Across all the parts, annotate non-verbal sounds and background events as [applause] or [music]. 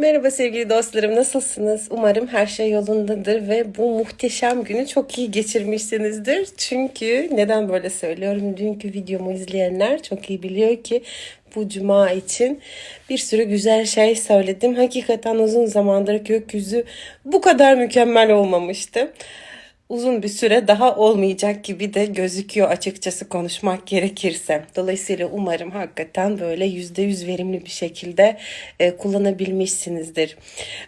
Merhaba sevgili dostlarım, nasılsınız? Umarım her şey yolundadır ve bu muhteşem günü çok iyi geçirmişsinizdir. Çünkü neden böyle söylüyorum? Dünkü videomu izleyenler çok iyi biliyor ki bu cuma için bir sürü güzel şey söyledim. Hakikaten uzun zamandır gökyüzü bu kadar mükemmel olmamıştı uzun bir süre daha olmayacak gibi de gözüküyor açıkçası konuşmak gerekirse. Dolayısıyla umarım hakikaten böyle yüzde yüz verimli bir şekilde e, kullanabilmişsinizdir.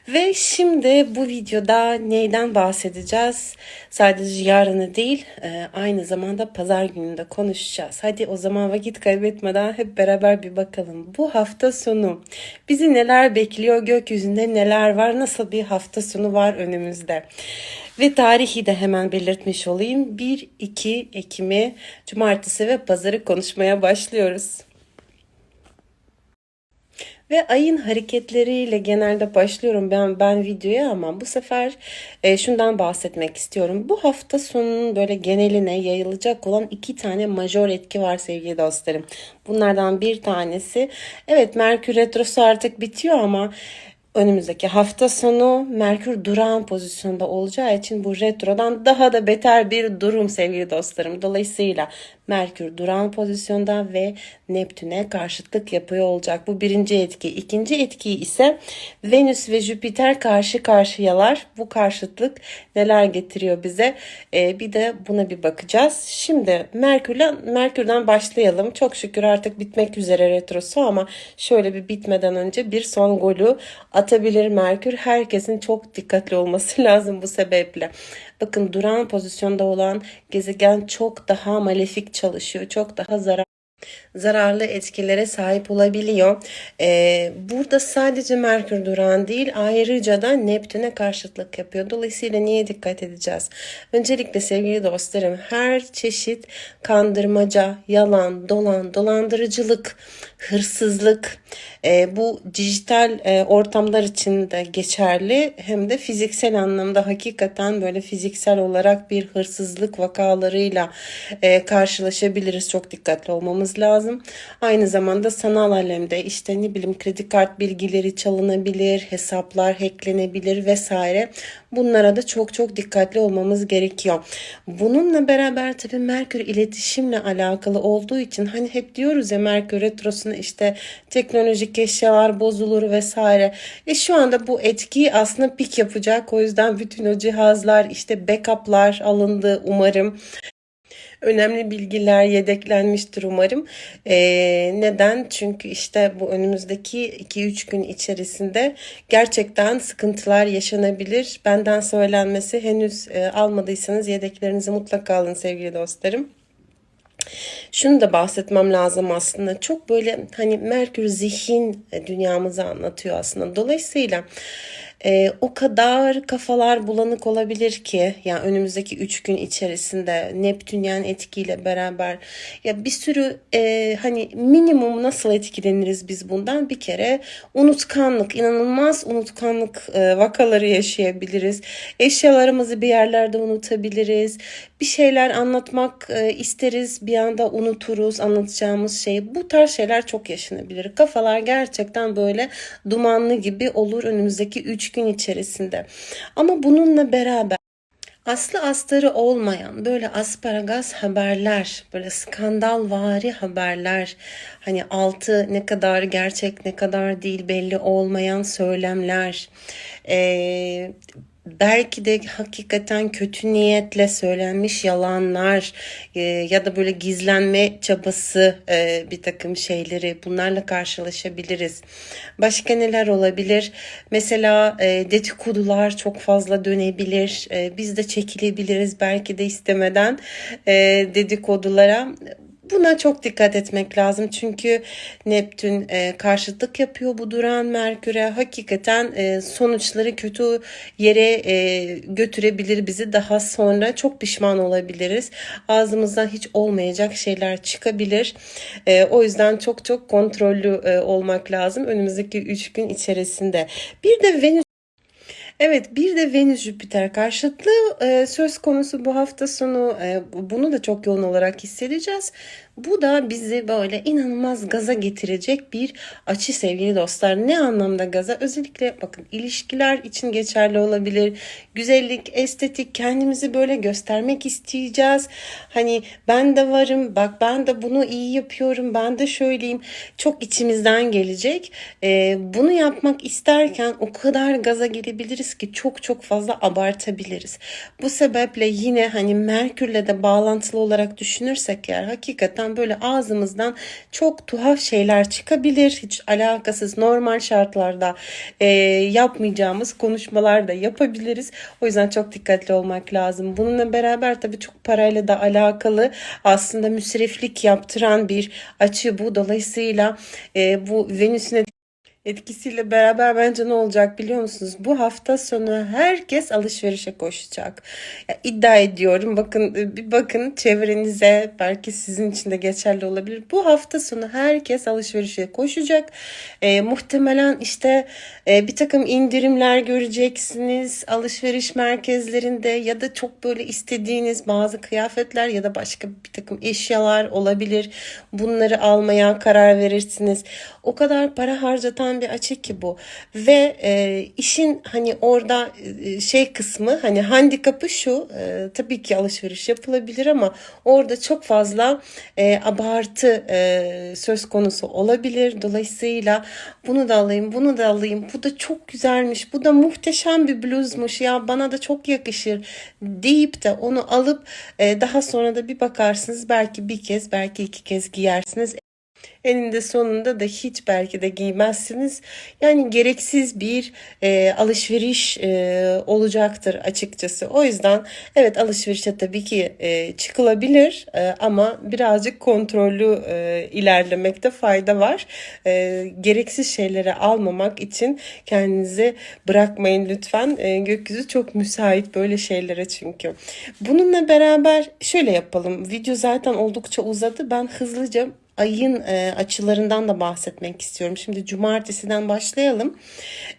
Ve şimdi bu videoda neyden bahsedeceğiz? Sadece yarını değil e, aynı zamanda pazar gününde konuşacağız. Hadi o zaman vakit kaybetmeden hep beraber bir bakalım. Bu hafta sonu bizi neler bekliyor? Gökyüzünde neler var? Nasıl bir hafta sonu var önümüzde? Ve tarihi de hemen belirtmiş olayım. 1-2 Ekim'i cumartesi ve pazarı konuşmaya başlıyoruz. Ve ayın hareketleriyle genelde başlıyorum ben ben videoya ama bu sefer e, şundan bahsetmek istiyorum. Bu hafta sonunun böyle geneline yayılacak olan iki tane majör etki var sevgili dostlarım. Bunlardan bir tanesi evet Merkür Retrosu artık bitiyor ama önümüzdeki hafta sonu Merkür durağan pozisyonda olacağı için bu retrodan daha da beter bir durum sevgili dostlarım. Dolayısıyla Merkür duran pozisyonda ve Neptün'e karşıtlık yapıyor olacak. Bu birinci etki. İkinci etki ise Venüs ve Jüpiter karşı karşıyalar. Bu karşıtlık neler getiriyor bize? Ee, bir de buna bir bakacağız. Şimdi Merkür'den, Merkür'den başlayalım. Çok şükür artık bitmek üzere retrosu ama şöyle bir bitmeden önce bir son golü atabilir Merkür. Herkesin çok dikkatli olması [laughs] lazım bu sebeple. Bakın duran pozisyonda olan gezegen çok daha malefik çalışıyor. Çok daha zarar zararlı etkilere sahip olabiliyor. Ee, burada sadece Merkür duran değil ayrıca da Neptün'e karşıtlık yapıyor. Dolayısıyla niye dikkat edeceğiz? Öncelikle sevgili dostlarım her çeşit kandırmaca, yalan, dolan, dolandırıcılık, hırsızlık e, bu dijital e, ortamlar için de geçerli hem de fiziksel anlamda hakikaten böyle fiziksel olarak bir hırsızlık vakalarıyla e, karşılaşabiliriz. Çok dikkatli olmamız lazım. Aynı zamanda sanal alemde işte ne bileyim kredi kart bilgileri çalınabilir, hesaplar hacklenebilir vesaire. Bunlara da çok çok dikkatli olmamız gerekiyor. Bununla beraber tabii Merkür iletişimle alakalı olduğu için hani hep diyoruz ya Merkür retrosuna işte teknolojik eşyalar bozulur vesaire. E şu anda bu etkiyi aslında pik yapacak. O yüzden bütün o cihazlar işte backup'lar alındı umarım önemli bilgiler yedeklenmiştir umarım. E, neden? Çünkü işte bu önümüzdeki 2-3 gün içerisinde gerçekten sıkıntılar yaşanabilir. Benden söylenmesi henüz e, almadıysanız yedeklerinizi mutlaka alın sevgili dostlarım. Şunu da bahsetmem lazım aslında. Çok böyle hani Merkür zihin dünyamızı anlatıyor aslında. Dolayısıyla e, o kadar kafalar bulanık olabilir ki ya önümüzdeki 3 gün içerisinde Neptünyen etkiyle beraber ya bir sürü e, hani minimum nasıl etkileniriz biz bundan bir kere unutkanlık inanılmaz unutkanlık e, vakaları yaşayabiliriz. Eşyalarımızı bir yerlerde unutabiliriz. Bir şeyler anlatmak e, isteriz bir anda unuturuz anlatacağımız şeyi. Bu tarz şeyler çok yaşanabilir. Kafalar gerçekten böyle dumanlı gibi olur önümüzdeki 3 gün içerisinde. Ama bununla beraber aslı astarı olmayan böyle asparagas haberler, böyle skandalvari haberler, hani altı ne kadar gerçek ne kadar değil belli olmayan söylemler, ee, belki de hakikaten kötü niyetle söylenmiş yalanlar e, ya da böyle gizlenme çabası e, bir takım şeyleri bunlarla karşılaşabiliriz. Başka neler olabilir? Mesela e, dedikodular çok fazla dönebilir. E, biz de çekilebiliriz belki de istemeden e, dedikodulara. Buna çok dikkat etmek lazım çünkü Neptün e, karşıtlık yapıyor bu duran Merkür'e. Hakikaten e, sonuçları kötü yere e, götürebilir bizi. Daha sonra çok pişman olabiliriz. Ağzımızdan hiç olmayacak şeyler çıkabilir. E, o yüzden çok çok kontrollü e, olmak lazım önümüzdeki 3 gün içerisinde. Bir de Venüs Evet bir de Venüs Jüpiter karşıtlığı e, söz konusu bu hafta sonu e, bunu da çok yoğun olarak hissedeceğiz. Bu da bizi böyle inanılmaz gaza getirecek bir açı sevgili dostlar. Ne anlamda gaza? Özellikle bakın ilişkiler için geçerli olabilir. Güzellik, estetik, kendimizi böyle göstermek isteyeceğiz. Hani ben de varım, bak ben de bunu iyi yapıyorum, ben de şöyleyim. Çok içimizden gelecek. Ee, bunu yapmak isterken o kadar gaza gelebiliriz ki çok çok fazla abartabiliriz. Bu sebeple yine hani Merkür'le de bağlantılı olarak düşünürsek eğer hakikaten böyle ağzımızdan çok tuhaf şeyler çıkabilir. Hiç alakasız normal şartlarda e, yapmayacağımız konuşmalar da yapabiliriz. O yüzden çok dikkatli olmak lazım. Bununla beraber tabii çok parayla da alakalı aslında müsriflik yaptıran bir açı bu. Dolayısıyla e, bu Venüs'ün etkisiyle beraber bence ne olacak biliyor musunuz? Bu hafta sonu herkes alışverişe koşacak. Ya, iddia ediyorum bakın bir bakın çevrenize belki sizin için de geçerli olabilir. Bu hafta sonu herkes alışverişe koşacak. E, muhtemelen işte e, bir takım indirimler göreceksiniz alışveriş merkezlerinde ya da çok böyle istediğiniz bazı kıyafetler ya da başka bir takım eşyalar olabilir. Bunları almaya karar verirsiniz. O kadar para harcatan bir açı ki bu. Ve e, işin hani orada e, şey kısmı hani handikapı şu e, tabii ki alışveriş yapılabilir ama orada çok fazla e, abartı e, söz konusu olabilir. Dolayısıyla bunu da alayım bunu da alayım. Bu da çok güzelmiş bu da muhteşem bir bluzmuş. Ya bana da çok yakışır deyip de onu alıp e, daha sonra da bir bakarsınız belki bir kez belki iki kez giyersiniz Eninde sonunda da hiç belki de giymezsiniz. Yani gereksiz bir e, alışveriş e, olacaktır açıkçası. O yüzden evet alışverişe tabii ki e, çıkılabilir e, ama birazcık kontrollü e, ilerlemekte fayda var. E, gereksiz şeyleri almamak için kendinizi bırakmayın lütfen. E, gökyüzü çok müsait böyle şeylere çünkü. Bununla beraber şöyle yapalım. Video zaten oldukça uzadı. Ben hızlıca ayın e, açılarından da bahsetmek istiyorum. Şimdi cumartesiden başlayalım.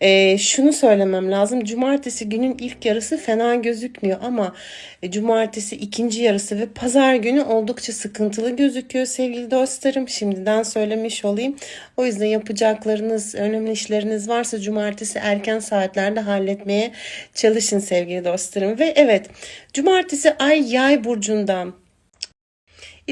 E, şunu söylemem lazım. Cumartesi günün ilk yarısı fena gözükmüyor ama e, cumartesi ikinci yarısı ve pazar günü oldukça sıkıntılı gözüküyor sevgili dostlarım. Şimdiden söylemiş olayım. O yüzden yapacaklarınız, önemli işleriniz varsa cumartesi erken saatlerde halletmeye çalışın sevgili dostlarım. Ve evet cumartesi ay yay burcundan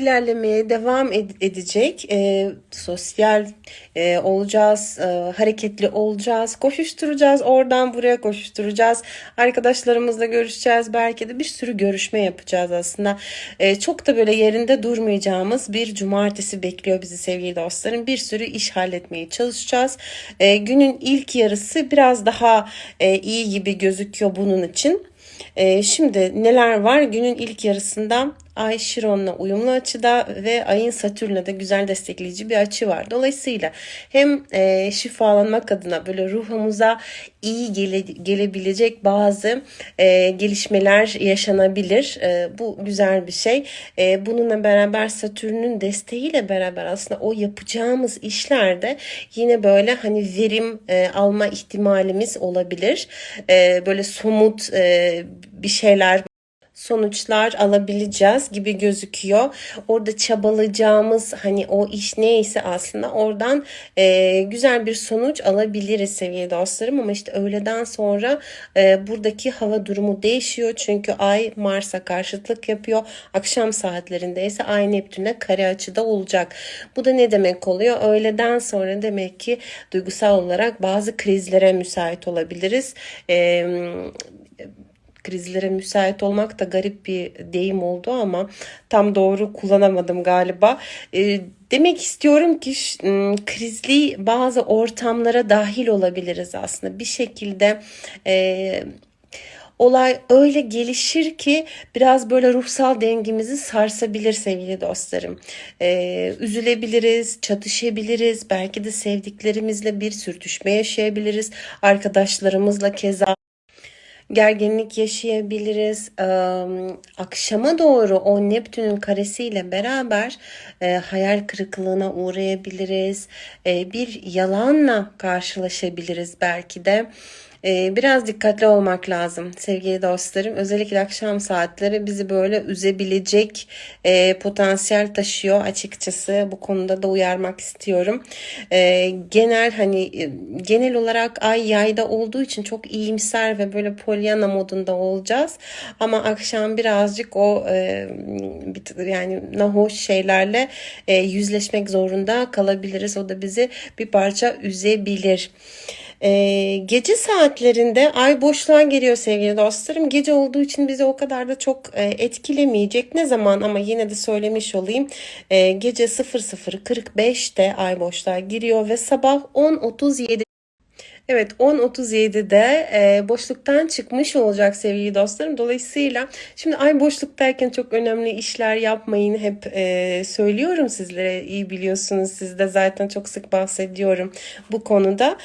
ilerlemeye devam ed- edecek. E, sosyal e, olacağız, e, hareketli olacağız, koşuşturacağız, oradan buraya koşuşturacağız. Arkadaşlarımızla görüşeceğiz, belki de bir sürü görüşme yapacağız aslında. E, çok da böyle yerinde durmayacağımız bir cumartesi bekliyor bizi sevgili dostlarım. Bir sürü iş halletmeye çalışacağız. E, günün ilk yarısı biraz daha e, iyi gibi gözüküyor bunun için. E, şimdi neler var? Günün ilk yarısında Ay Şiron'la uyumlu açıda ve ayın Satürn'le de güzel destekleyici bir açı var. Dolayısıyla hem e, şifalanmak adına böyle ruhumuza iyi gele, gelebilecek bazı e, gelişmeler yaşanabilir. E, bu güzel bir şey. E, bununla beraber Satürn'ün desteğiyle beraber aslında o yapacağımız işlerde yine böyle hani verim e, alma ihtimalimiz olabilir. E, böyle somut e, bir şeyler sonuçlar alabileceğiz gibi gözüküyor. Orada çabalayacağımız hani o iş neyse aslında oradan e, güzel bir sonuç alabiliriz sevgili dostlarım ama işte öğleden sonra e, buradaki hava durumu değişiyor çünkü ay Mars'a karşıtlık yapıyor. Akşam saatlerinde ise ay Neptün'e kare açıda olacak. Bu da ne demek oluyor? Öğleden sonra demek ki duygusal olarak bazı krizlere müsait olabiliriz. E, krizlere müsait olmak da garip bir deyim oldu ama tam doğru kullanamadım galiba. E, demek istiyorum ki krizli bazı ortamlara dahil olabiliriz aslında. Bir şekilde e, olay öyle gelişir ki biraz böyle ruhsal dengimizi sarsabilir sevgili dostlarım. Ee, üzülebiliriz, çatışabiliriz, belki de sevdiklerimizle bir sürtüşme yaşayabiliriz. Arkadaşlarımızla keza gerginlik yaşayabiliriz. akşama doğru o Neptün'ün karesiyle beraber hayal kırıklığına uğrayabiliriz. Bir yalanla karşılaşabiliriz belki de. Ee, biraz dikkatli olmak lazım sevgili dostlarım. Özellikle akşam saatleri bizi böyle üzebilecek e, potansiyel taşıyor açıkçası. Bu konuda da uyarmak istiyorum. E, genel hani e, genel olarak ay yayda olduğu için çok iyimser ve böyle polyana modunda olacağız. Ama akşam birazcık o e, yani nahoş şeylerle yüzleşmek zorunda kalabiliriz. O da bizi bir parça üzebilir. Ee, gece saatlerinde ay boşluğa geliyor sevgili dostlarım. Gece olduğu için bizi o kadar da çok e, etkilemeyecek. Ne zaman ama yine de söylemiş olayım. Ee, gece 00.45'te ay boşluğa giriyor ve sabah 10.37 Evet 10.37'de e, boşluktan çıkmış olacak sevgili dostlarım. Dolayısıyla şimdi ay boşluktayken çok önemli işler yapmayın hep e, söylüyorum sizlere. iyi biliyorsunuz siz de zaten çok sık bahsediyorum bu konuda.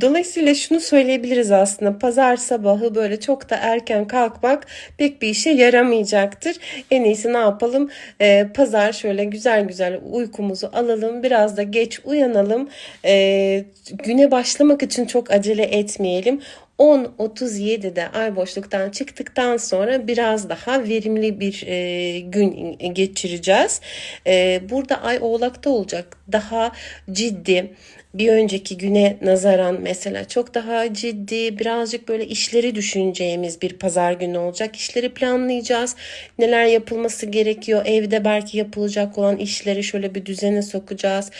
Dolayısıyla şunu söyleyebiliriz aslında. Pazar sabahı böyle çok da erken kalkmak pek bir işe yaramayacaktır. En iyisi ne yapalım? E, pazar şöyle güzel güzel uykumuzu alalım. Biraz da geç uyanalım. E, güne başlamak için çok acele etmeyelim. 10.37'de ay boşluktan çıktıktan sonra biraz daha verimli bir e, gün geçireceğiz. E, burada ay oğlakta olacak. Daha ciddi bir önceki güne nazaran mesela çok daha ciddi birazcık böyle işleri düşüneceğimiz bir pazar günü olacak. İşleri planlayacağız. Neler yapılması gerekiyor? Evde belki yapılacak olan işleri şöyle bir düzene sokacağız.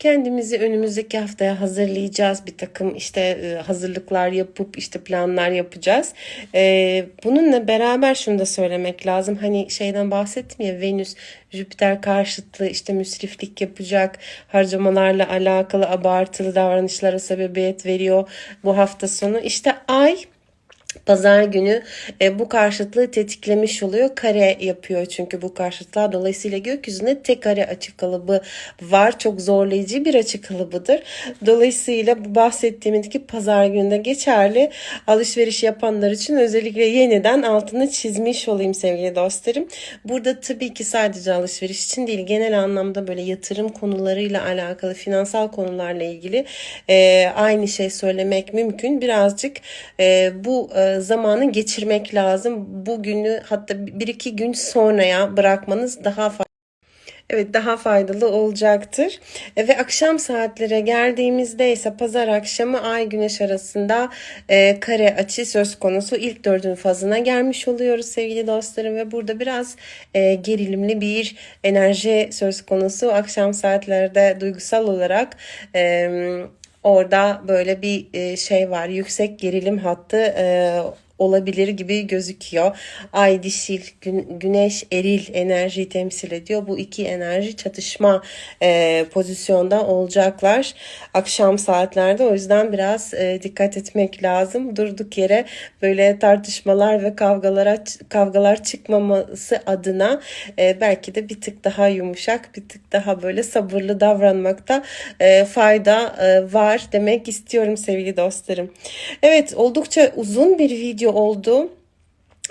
Kendimizi önümüzdeki haftaya hazırlayacağız. Bir takım işte e, hazırlıklar yapıp işte planlar yapacağız. E, bununla beraber şunu da söylemek lazım. Hani şeyden bahsettim ya Venüs Jüpiter karşıtlığı işte müsriflik yapacak harcamalarla alakalı abartılı davranışlara sebebiyet veriyor bu hafta sonu. İşte ay Pazar günü e, bu karşıtlığı tetiklemiş oluyor. Kare yapıyor çünkü bu karşıtlığa. Dolayısıyla gökyüzünde tek kare açık kalıbı var. Çok zorlayıcı bir açık kalıbıdır. Dolayısıyla bu bahsettiğimdeki pazar gününde geçerli alışveriş yapanlar için özellikle yeniden altını çizmiş olayım sevgili dostlarım. Burada tabii ki sadece alışveriş için değil genel anlamda böyle yatırım konularıyla alakalı finansal konularla ilgili e, aynı şey söylemek mümkün. Birazcık e, bu e, zamanı geçirmek lazım. Bugünü hatta bir iki gün sonraya bırakmanız daha faydalı. Evet daha faydalı olacaktır. E, ve akşam saatlere geldiğimizde ise pazar akşamı ay güneş arasında e, kare açı söz konusu ilk dördün fazına gelmiş oluyoruz sevgili dostlarım ve burada biraz e, gerilimli bir enerji söz konusu. Akşam saatlerde duygusal olarak e, orada böyle bir e, şey var yüksek gerilim hattı e, olabilir gibi gözüküyor. Ay dişil, gün, güneş eril enerjiyi temsil ediyor. Bu iki enerji çatışma e, pozisyonda olacaklar akşam saatlerde. O yüzden biraz e, dikkat etmek lazım. Durduk yere böyle tartışmalar ve kavgalara kavgalar çıkmaması adına e, belki de bir tık daha yumuşak, bir tık daha böyle sabırlı davranmakta e, fayda e, var demek istiyorum sevgili dostlarım. Evet oldukça uzun bir video oldu.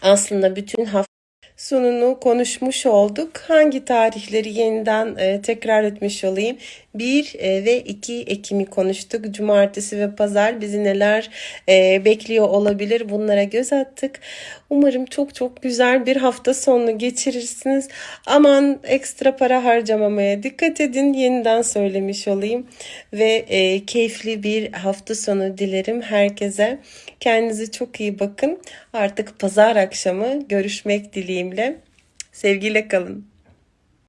Aslında bütün hafta sonunu konuşmuş olduk. Hangi tarihleri yeniden e, tekrar etmiş olayım. 1 e, ve 2 Ekim'i konuştuk. Cumartesi ve pazar bizi neler e, bekliyor olabilir bunlara göz attık. Umarım çok çok güzel bir hafta sonunu geçirirsiniz. Aman ekstra para harcamamaya dikkat edin. Yeniden söylemiş olayım. Ve e, keyifli bir hafta sonu dilerim herkese. Kendinize çok iyi bakın. Artık pazar akşamı görüşmek dileğimle. Sevgiyle kalın.